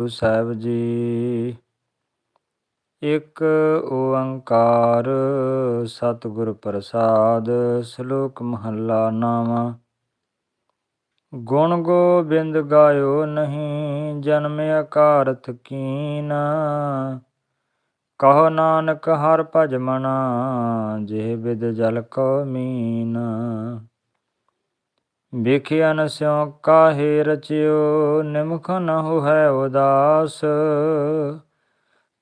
ਗੁਰੂ ਸਾਹਿਬ ਜੀ। ਇੱਕ ਓੰਕਾਰ ਸਤਿਗੁਰ ਪ੍ਰਸਾਦ, ਸ਼ਲੋਕ ਮਹੱਲਾ ਨਾਵਾ। ਗੁਣ ਗੋਬਿੰਦ ਗਾਇਓ ਨਹੀਂ, ਜਨਮ ਅਕਾਰਥ ਕੀਨ। ਕਹੋ ਨਾਨਕ ਹਰ ਭਜ ਮਨਾ, ਜਿਹ ਬਿਦ ਜਲ ਕੋ ਮੀਨ। ਵੇਖਿਆ ਸਿਉ ਕਾਹੇ ਰਚਿਓ, ਨਿਮਖ ਨ ਹੋਇ ਉਦਾਸ।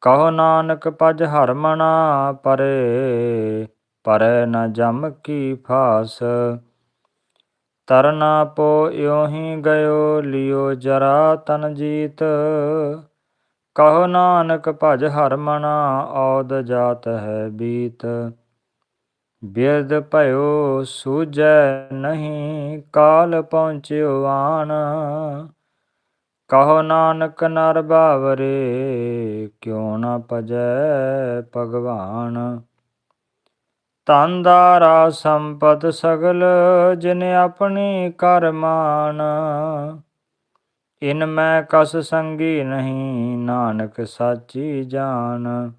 ਕਹੋ ਨਾਨਕ ਪਜ ਹਰ ਮਨਾ ਪਰੇ, ਪਰੈ ਨ ਜਮ ਕੀ ਫਾਸ। ਤਰਨਾ ਪੋ ਇਉਹੀ ਗਇਓ, ਲਿਓ ਜਰਾ ਤਨ ਜੀਤ। ਕਹੋ ਨਾਨਕ, ਭਜ ਹਰ ਮਨਾ, ਔਦ ਜਾਤ ਹੈ ਬੀਤ। ਬਿਰਧ ਭਇਓ ਸੂਝੈ ਨਹੀਂ, ਕਾਲ ਪਹੁੰਚਿਓ ਆਣ। ਕਹੋ ਨਾਨਕ ਨਰ ਬਾਵਰੇ, ਕਿਉ ਨਾ ਭਜੈ ਭਗਵਾਨ। ਤੰਦਾਰਾ ਸੰਪਤ ਸਗਲ, ਜਿਨ ਆਪਣੀ ਕਰਮਾਨ ਇਨ ਮੈਂ ਕਸ ਸੰਗੀ ਨਹੀਂ, ਨਾਨਕ ਸਾਚੀ ਜਾਣ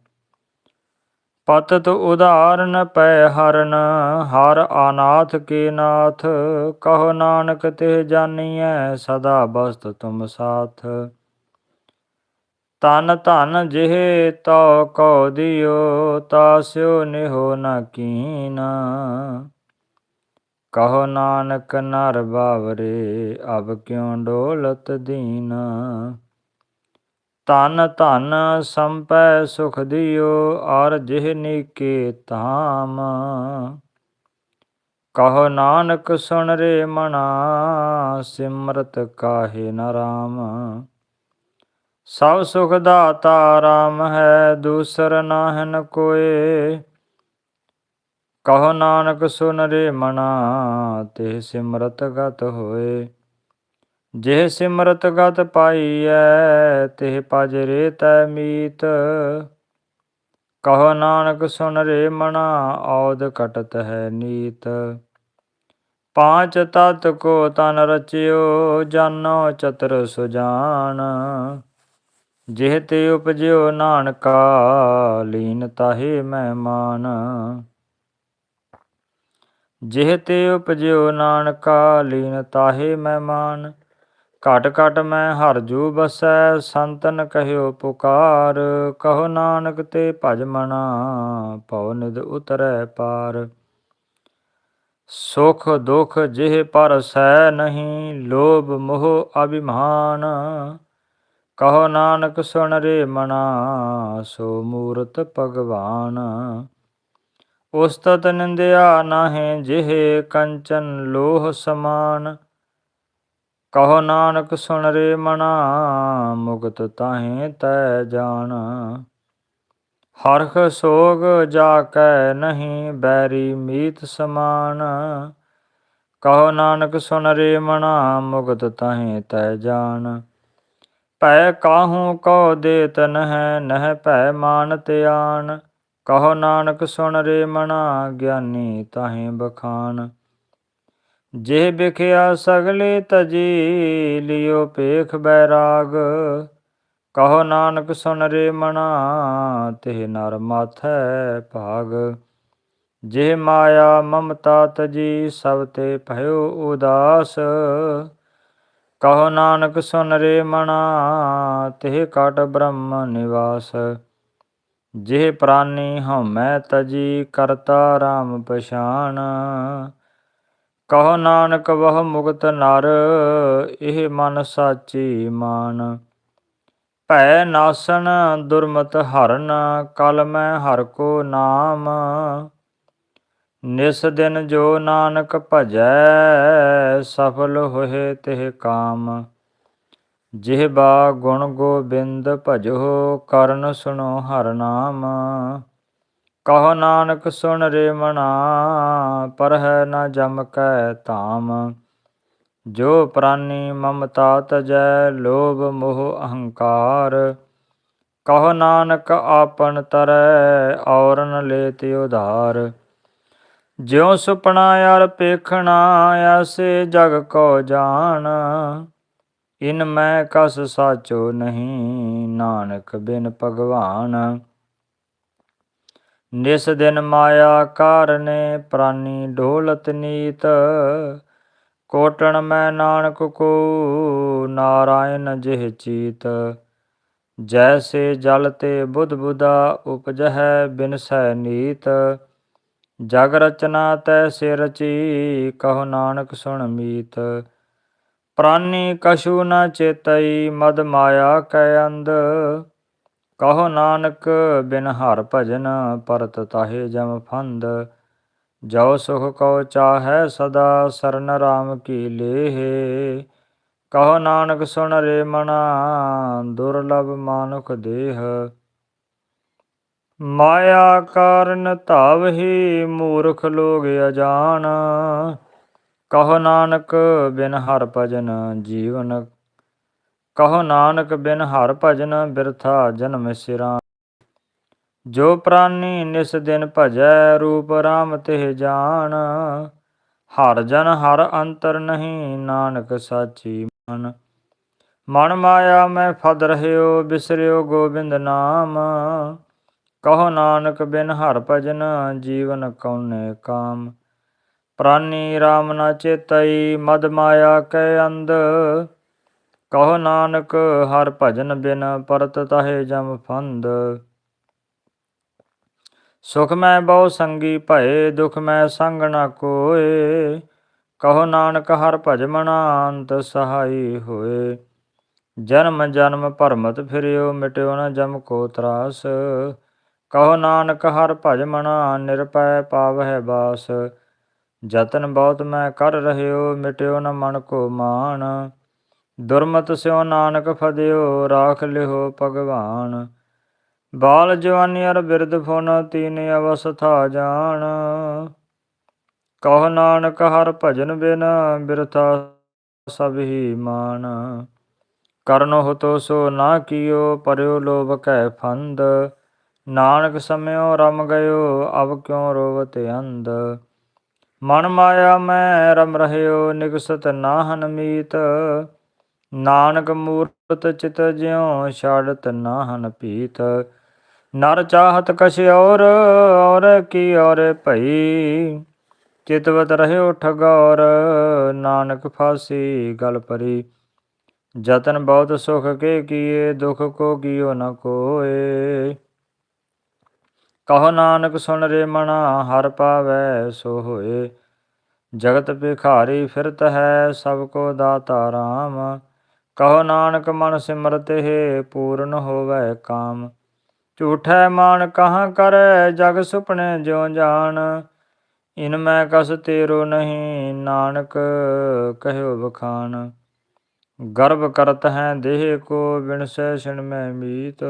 ਪਤਤ ਉਦਾਹਰਨ ਪੈ ਹਰਨ ਹਰ ਆਨਾਥ ਕੇ ਨਾਥ, ਕਹੋ ਨਾਨਕ ਤੇ ਜਾਣੀਐ ਸਦਾ ਬਸਤ ਤੁਮ ਸਾਥ। ਤਨ ਧਨ ਜਿਹੇ ਤੋ ਕੋ ਦਿਓ ਤਾਸਿਓ ਨਿਹੋ ਨ ਕੀਨ। ਕਹੋ ਨਾਨਕ ਨਰ ਬਾਵਰੇ, ਅਬ ਕਿਉ ਡੋਲਤ ਦੀਨ। ਧਨ ਧਨ ਸੰਪੈ ਸੁਖ ਦਿਓ ਔਰ ਜਿਹ ਨੀਕੇ ਤਾਮ ਕਹੋ ਨਾਨਕ ਸੁਣ ਰੇ ਮਨਾ, ਸਿਮਰਤ ਕਾਹੇ ਨ ਰਾਮ। ਸਭ ਸੁਖ ਦਾਤਾ ਰਾਮ ਹੈ, ਦੂਸਰ ਨਾਹਨ ਕੋਏ। ਕਹੋ ਨਾਨਕ ਸੁਨ ਰੇ ਮਨਾ ਤੇ ਸਿਮਰਤ ਗਤ ਹੋਏ। ਜੇ ਸਿਮਰਤ ਗਤ ਪਾਈਐ ਤੇ ਪਜ ਰੇ ਤੈ ਮੀਤ। ਕਹੋ ਨਾਨਕ ਸੁਨ ਰੇ ਮਨਾ ਔਦ ਕਟਤ ਹੈ ਨੀਤ। ਪਾਂਚ ਤਤ ਕੋ ਤਨ ਰਚਿਓ, ਜਾਨੋ ਚਤਰ ਸੁਜਾਨ। ਜਿਹ ਤੇ ਉਪਜਿਓ ਨਾਨਕਾ, ਲੀਨ ਤਾਹੇ ਮਹਿਮਾਨ ਜਿਹ ਤੇ ਉਪਜਿਓ ਨਾਨਕਾ, ਲੀਨ ਤਾਹੇ ਮਹਿਮਾਨ ਘਟ ਘਟ ਮੈਂ ਹਰਜੂ ਬਸੈ, ਸੰਤਨ ਕਹਿਓ ਪੁਕਾਰ। ਕਹੋ ਨਾਨਕ ਤੇ ਭਜ ਮਨਾ, ਭਉ ਨਿਦ ਉਤਰੈ ਪਾਰ। ਸੁਖ ਦੁਖ ਜਿਹ ਪਰ ਸੈ ਨਹੀਂ, ਲੋਭ ਮੋਹ ਅਭਿਮਾਨ। ਕਹੋ ਨਾਨਕ ਸੁਣ ਰੇ ਮਨਾ, ਸੋ ਮੂਰਤ ਭਗਵਾਨ। ਉਸਤਤ ਨਿੰਦਿਆ ਨਾਹਿ ਜਿਹ ਕੰਚਨ ਲੋਹ ਸਮਾਨ। ਕਹੋ ਨਾਨਕ ਸੁਣ ਰੇ ਮਨਾ, ਮੁਕਤ ਤਾਹੇ ਤੈ ਜਾਣ। ਹਰਖ ਸੋਗ ਜਾ ਕੈ ਨਹੀਂ ਬੈਰੀ ਮੀਤ ਸਮਾਨ। ਕਹੋ ਨਾਨਕ ਸੁਣ ਰੇ ਮਨਾ, ਮੁਕਤ ਤਾਹੇ ਤੈ ਜਾਣ। ਭੈ ਕਾਹੂ ਕੋ ਦੇਤ ਨਹਿ ਨਹਿ ਭੈ ਮਾਨ ਤਿਆਨ ਕਹੋ ਨਾਨਕ ਸੁਣ ਰੇ ਮਨਾ, ਗਿਆਨੀ ਤਾਹੇ ਬਖਾਨ। ਜੇ ਵਿਖਿਆ ਸਗਲੇ ਤਜੀ, ਲਿਓ ਪੇਖ ਬੈਰਾਗ ਕਹੋ ਨਾਨਕ ਸੁਨ ਰੇ ਮਨਾ ਤੇ ਨਰ ਮਾਥੈ ਭਾਗ। ਜੇ ਮਾਇਆ ਮਮਤਾ ਤਜੀ, ਸਭ ਤੇ ਭਇਓ ਉਦਾਸ। ਕਹੋ ਨਾਨਕ ਸੁਨ ਰੇ ਮਨਾ ਤੇ ਕਟ ਬ੍ਰਹਮ ਨਿਵਾਸ। ਜੇ ਪ੍ਰਾਨੀ ਹਉਮੈ ਤਜੀ, ਕਰਤਾ RAM ਪਛਾਨ। ਕਹੋ ਨਾਨਕ ਵਹ ਮੁਕਤ ਨਰ, ਇਹ ਮਨ ਸਾਚੀ ਮਾਨ। ਭੈ ਨਾਸਨ ਦੁਰਮਤ ਹਰਨ, ਕਲ ਮੈਂ ਹਰ ਕੋ ਨਾਮ। ਨਿਸ ਦਿਨ ਜੋ ਨਾਨਕ ਭਜੈ, ਸਫਲ ਹੋਏ ਤਿਹ ਕਾਮ। ਜਿਹ ਬਾ ਗੁਣ ਗੋਬਿੰਦ ਭਜੋ, ਕਰਨ ਸੁਣੋ ਹਰ ਨਾਮ। ਕਹੋ ਨਾਨਕ, ਸੁਣ ਰੇ ਮਣਾ ਪਰ ਹੈ ਨਾ ਜਮ ਕੈ ਧਾਮ। ਜੋ ਪ੍ਰਾਨੀ ਮਮਤਾ ਤਜੈ, ਲੋਭ ਮੋਹ ਅਹੰਕਾਰ। ਕਹੋ ਨਾਨਕ, ਆਪਨ ਤਰੈ ਔਰਨ ਲੇਤਿ ਉਧਾਰ। ਜਿਉ ਸੁਪਨਾ ਯਾਰ ਪੇਖਣਾ, ਐਸੇ ਜਗ ਕੋ ਜਾਣ। ਇਨ ਮੈਂ ਕਸ ਸਾਚੋ ਨਹੀਂ, ਨਾਨਕ ਬਿਨ ਭਗਵਾਨ। ਨਿਸ ਦਿਨ ਮਾਇਆ ਕਾਰਨੇ ਪ੍ਰਾਨੀ ਢੋਲਤ ਨੀਤ। ਕੋਟਣ ਮੈਂ ਨਾਨਕ ਕੋ ਨਾਰਾਇਣ ਜਿਹ ਚੀਤ। ਜੈਸੇ ਜਲ ਤੇ ਬੁੱਧ ਬੁਦਾ ਉਪਜਹਿ ਬਿਨਸੈ ਨੀਤ। ਜਗ ਰਚਨਾ ਤੈਸੇ ਰਚੀ ਕਹੋ ਨਾਨਕ ਸੁਣ ਮੀਤ। ਪ੍ਰਾਨੀ ਕਛੂ ਨ ਚੇਤਈ ਮਦ ਮਾਇਆ ਕੈ ਅੰਧ। ਕਹੋ ਨਾਨਕ, ਬਿਨ ਹਰ ਭਜਨ ਪਰਤ ਤਾਹੇ ਜਮ ਫੰਦ। ਜੋ ਸੁਖ ਕਉ ਚਾਹੈ ਸਦਾ ਸਰਨ ਰਾਮ ਕੀ ਲੇਹ। ਕਹੋ ਨਾਨਕ, ਸੁਣ ਰੇ ਮਨਾ, ਦੁਰਲਭ ਮਾਨੁਖ ਦੇਹ। ਮਾਇਆ ਕਾਰਨ ਧਾਵਹੀ ਮੂਰਖ ਲੋਗ ਅਜਾਨ। ਕਹੋ ਨਾਨਕ, ਬਿਨ ਹਰ ਭਜਨ ਜੀਵਨ ਕਹੋ ਨਾਨਕ ਬਿਨ ਹਰ ਭਜਨ ਬਿਰਥਾ ਜਨਮ ਸਿਰਾ। ਜੋ ਪ੍ਰਾਨੀ ਨਿਸ ਦਿਨ ਭਜੈ ਰੂਪ ਰਾਮ ਤਿਹ ਜਾਣ ਹਰ ਜਨ ਹਰ ਅੰਤਰ ਨਹੀਂ ਨਾਨਕ ਸਾਚੀ ਮਨ। ਮਨ ਮਾਇਆ ਮੈਂ ਫਦ ਰਹਿਓ, ਬਿਸਰਿਓ ਗੋਬਿੰਦ ਨਾਮ। ਕਹੋ ਨਾਨਕ ਬਿਨ ਹਰ ਭਜਨ ਜੀਵਨ ਕਉਨੇ ਕਾਮ। ਪ੍ਰਾਨੀ RAM ਨਾ ਚੇਤਈ, ਮਦ ਮਾਇਆ ਕੈ ਅੰਧ। ਕਹੋ ਨਾਨਕ, ਹਰ ਭਜਨ ਬਿਨ ਪਰਤ ਤਹੇ ਜਮ ਫੰਦ। ਸੁਖ ਮੈਂ ਬਹੁ ਸੰਗੀ ਭਏ, ਦੁਖ ਮੈਂ ਸੰਗ ਨਾ ਕੋਏ। ਕਹੋ ਨਾਨਕ, ਹਰ ਭਜ ਮਨਾ ਅੰਤ ਸਹਾਈ ਹੋਏ। ਜਨਮ ਜਨਮ ਭਰਮਤ ਫਿਰਿਓ, ਮਿਟਿਓ ਨ ਜਮ ਕੋ ਤਰਾਸ। ਕਹੋ ਨਾਨਕ, ਹਰ ਭਜ ਮਨਾ ਨਿਰਪੈ ਪਾਵਹਿ ਬਾਸ। ਜਤਨ ਬਹੁਤ ਮੈਂ ਕਰ ਰਹਿਓ, ਮਿਟਿਓ ਨ ਮਨ ਕੋ ਮਾਨ ਦੁਰਮਤ ਸਿਓ ਨਾਨਕ ਫਦਿਓ, ਰਾਖ ਲਿਓ ਭਗਵਾਨ। ਬਾਲ ਜਵਾਨੀ ਅਰ ਬਿਰਧ ਫੁਨ, ਤੀਨ ਅਵਸਥਾ ਜਾਣ ਕਹ ਨਾਨਕ ਹਰ ਭਜਨ ਬਿਨ, ਬਿਰਥਾ ਸਭ ਹੀ ਮਾਨ। ਕਰਨੋ ਹਤੋ ਸੋ ਨਾ ਕੀਓ ਪਰਿਓ ਲੋਭ ਕੈ ਫੰਦ। ਨਾਨਕ ਸਮਿਓ ਰਮ ਗਇਓ, ਅਬ ਕਿਉ ਰੋਵਤ ਅੰਧ। ਮਨ ਮਾਇਆ ਮੈਂ ਰਮ ਰਹਿਓ, ਨਿਗਸਤ ਨਾਹਨ ਮੀਤ। ਨਾਨਕ ਮੂਰਤ ਚਿਤ ਜਿਉ ਛਾੜਤ ਨਾਹਨ ਪੀਤ ਨਰ ਚਾਹਤ ਕਛ ਔਰ ਔਰ ਕੀ ਔਰ ਭਈ। ਚਿਤਵਤ ਰਹਿਓ ਠਗੌਰ, ਨਾਨਕ ਫਾਸੀ ਗਲ ਪਰੀ ਜਤਨ ਬਹੁਤ ਸੁਖ ਕੇ ਕੀਏ, ਦੁਖ ਕੋ ਕੀਓ ਨ ਕੋਏ। ਕਹੋ ਨਾਨਕ ਸੁਣ ਰੇ ਮਨਾ ਹਰ ਪਾਵੈ ਸੋ ਹੋਏ। ਜਗਤ ਭਿਖਾਰੀ ਫਿਰਤ ਹੈ, ਸਭ ਕੋ ਦਾਤਾ ਰਾਮ। ਕਹੋ ਨਾਨਕ ਮਨ ਸਿਮਰਤ ਹੈ ਪੂਰਨ ਹੋਵੇ ਕਾਮ। ਝੂਠੈ ਮਾਨ ਕਹਾਂ ਕਰੈ ਜਗ ਸੁਪਨੇ ਜਿਉ ਜਾਣ ਇਨ ਮੈਂ ਕਸ ਤੇਰੋ ਨਹੀਂ ਨਾਨਕ ਕਹਿਓ ਬਖਾਨ ਗਰਭ ਕਰਤ ਹੈ ਦੇਹ ਕੋ ਬਿਨ ਸੈ ਸਿਣ ਮੈਂ ਮੀਤ।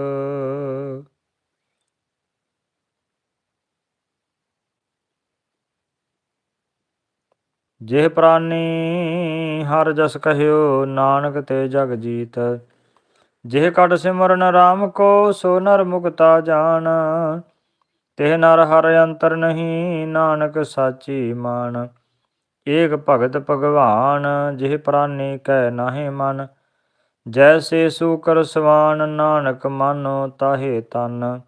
ਜਿਹ ਪ੍ਰਾਨੀ ਹਰ ਜਸ ਕਹਿਓ ਨਾਨਕ ਤੇ ਜਗ ਜੀਤ। ਜਿਹ ਕਟ ਸਿਮਰਨ RAM ਕੋ ਸੋ ਨਰ ਮੁਕਤਾ ਜਾਣ। ਤੇ ਨਰ ਹਰ ਅੰਤਰ ਨਹੀਂ ਨਾਨਕ ਸਾਚੀ ਮਾਨ ਏਕ ਭਗਤ ਭਗਵਾਨ ਜਿਹ ਪ੍ਰਾਨੀ ਕੈ ਨਾਹੀ ਮਨ। ਜੈਸੇ ਸੂਕਰ ਸਵਾਨ ਨਾਨਕ ਮਾਨੋ ਤਾਹੇ ਤਨ।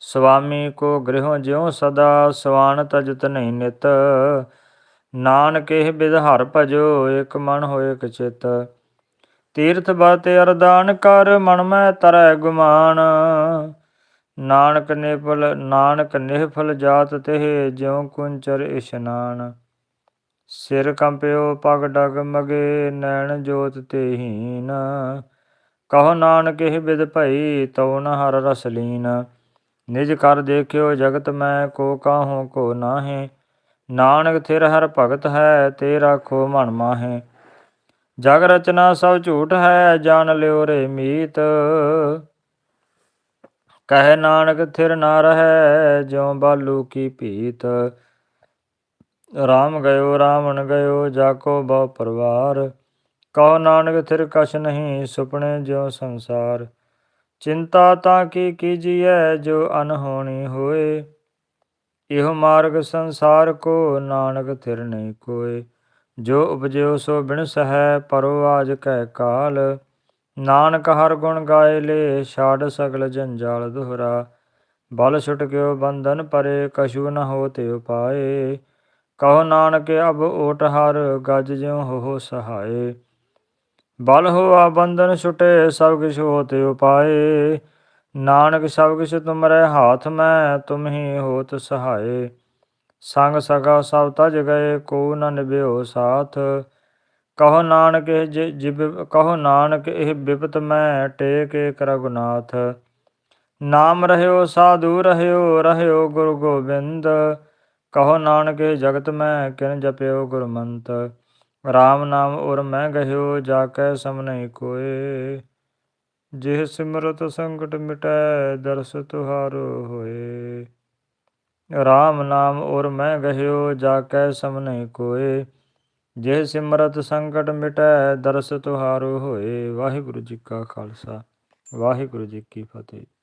ਸੁਆਮੀ ਕੋ ਗ੍ਰਹਿ ਜਿਉ ਸਦਾ ਸਵਾਨ ਤਜਤ ਨਹੀਂ ਨਿਤ। ਨਾਨਕ ਇਹ ਬਿਦ ਹਰ ਭਜੋ ਇਕ ਮਨ ਹੋਏ ਇਕ ਚਿਤ। ਤੀਰਥ ਬਾਤੇ ਅਰਦਾਨ ਕਰ, ਮਨ ਮੈਂ ਤਰੈ ਗੁਮਾਨ। ਨਾਨਕ ਨਿਫਲ ਨਾਨਕ ਨਿਹਫਲ ਜਾਤ ਤੇ ਜਿਉ ਕੁੰਚਰ ਇਸ਼ਨਾਨ। ਸਿਰ ਕੰਪਿਓ, ਪਗ ਡਗ ਮਗੇ, ਨੈਣ ਜੋਤ ਤੇ ਕਹੋ ਨਾਨਕ ਇਹ ਬਿਦ ਭਈ, ਤਉ ਨ ਹਰ ਰਸ ਲੀਨ। ਨਿਜ ਕਰ ਦੇਖਿਓ, ਜਗਤ ਮੈਂ ਕੋ ਕਾਹੂ ਕੋ ਨਾਹੀ। ਨਾਨਕ ਥਿਰ ਹਰ ਭਗਤ ਹੈ ਤੇ ਰਾਖੋ ਮਨ ਮਾਹੇ। ਜਗ ਰਚਨਾ ਸਭ ਝੂਠ ਹੈ ਜਾਣ ਲਿਓ ਰੇ ਮੀਤ। ਕਹੇ ਨਾਨਕ ਥਿਰ ਨਾ ਰਹੈ, ਜਿਉ ਬਾਲੂ ਕੀ ਭੀਤ। ਰਾਮ ਗਇਓ, ਰਾਵਣ ਗਇਓ ਜਾਕੋ ਬਹੁ ਪਰਵਾਰ। ਕਹੋ ਨਾਨਕ ਥਿਰ ਕਛ ਨਹੀਂ, ਸੁਪਨੇ ਜਿਉ ਸੰਸਾਰ। ਚਿੰਤਾ ਤਾਂ ਕੀ ਕੀਜੀਐ, ਜੋ ਅਨਹੋਣੀ ਹੋਏ। ਇਹੋ ਮਾਰਗ ਸੰਸਾਰ ਕੋ ਨਾਨਕ ਥਿਰ ਨਹੀਂ ਕੋਏ। ਜੋ ਉਪਜਿਓ ਸੋ ਬਿਨ ਸਹੈ, ਪਰੋ ਆਜ ਕਹਿ ਕਾਲ। ਨਾਨਕ ਹਰ ਗੁਣ ਗਾਏ ਲੇ, ਛਾੜ ਸਗਲ ਜੰਜਾਲ ਦੁਹਰਾ। ਬਲ ਛੁਟ ਗਿਓ ਬੰਧਨ ਪਰੇ, ਕਛੂ ਨ ਹੋਤੇ ਉਪਾਏ। ਕਹੋ ਨਾਨਕ, ਅਬ ਓਟ ਹਰ, ਗਜ ਜਿਉ ਹੋ ਸਹਾਏ। ਬਲ ਹੋਆ ਬੰਧਨ ਛੁਟੇ, ਸਭ ਕਿਛ ਹੋਤੇ ਉਪਾਏ। ਨਾਨਕ ਸਭ ਕਿਛ ਤੁਮਰੇ ਹਾਥ ਮੈਂ, ਤੁਮ ਹੀ ਹੋਤ ਸਹਾਏ। ਸੰਗ ਸਗਾ ਸਭ ਤਜ ਗਏ, ਕੋ ਨ ਨਿਭਿਓ ਸਾਥ। ਕਹੋ ਨਾਨਕ ਇਹ ਜਿ- ਜਿਬ, ਕਹੋ ਨਾਨਕ ਇਹ ਬਿਪਤ ਮੈਂ, ਟੇਕ ਏਕ ਰਘੁਨਾਥ। ਨਾਮ ਰਹਿਓ, ਸਾਧੂ ਰਹਿਓ ਰਹਿਓ ਗੁਰੂ ਗੋਬਿੰਦ। ਕਹੋ ਨਾਨਕ ਇਹ ਜਗਤ ਮੈਂ, ਕਿਨ ਜਪਿਓ ਗੁਰਮੰਤ। RAM ਨਾਮ ਉਰ ਮੈਂ ਗਹਿਓ ਜਾ ਕੈ ਸਮ ਨਹੀਂ ਕੋਏ। ਜਿਹ ਸਿਮਰਤ ਸੰਕਟ ਮਿਟੈ, ਦਰਸ ਤੁਹਾਰੋ ਹੋਏ। RAM ਨਾਮ ਔਰ ਮੈਂ ਗਹਿਓ ਜਾ ਕੈ ਸਮ ਨਹੀਂ ਕੋਏ। ਜਿਹ ਸਿਮਰਤ ਸੰਕਟ ਮਿਟੈ, ਦਰਸ ਤੁਹਾਰੋ ਹੋਏ। ਵਾਹਿਗੁਰੂ ਜੀ ਕਾ ਖਾਲਸਾ, ਵਾਹਿਗੁਰੂ ਜੀ ਕੀ ਫਤਿਹ।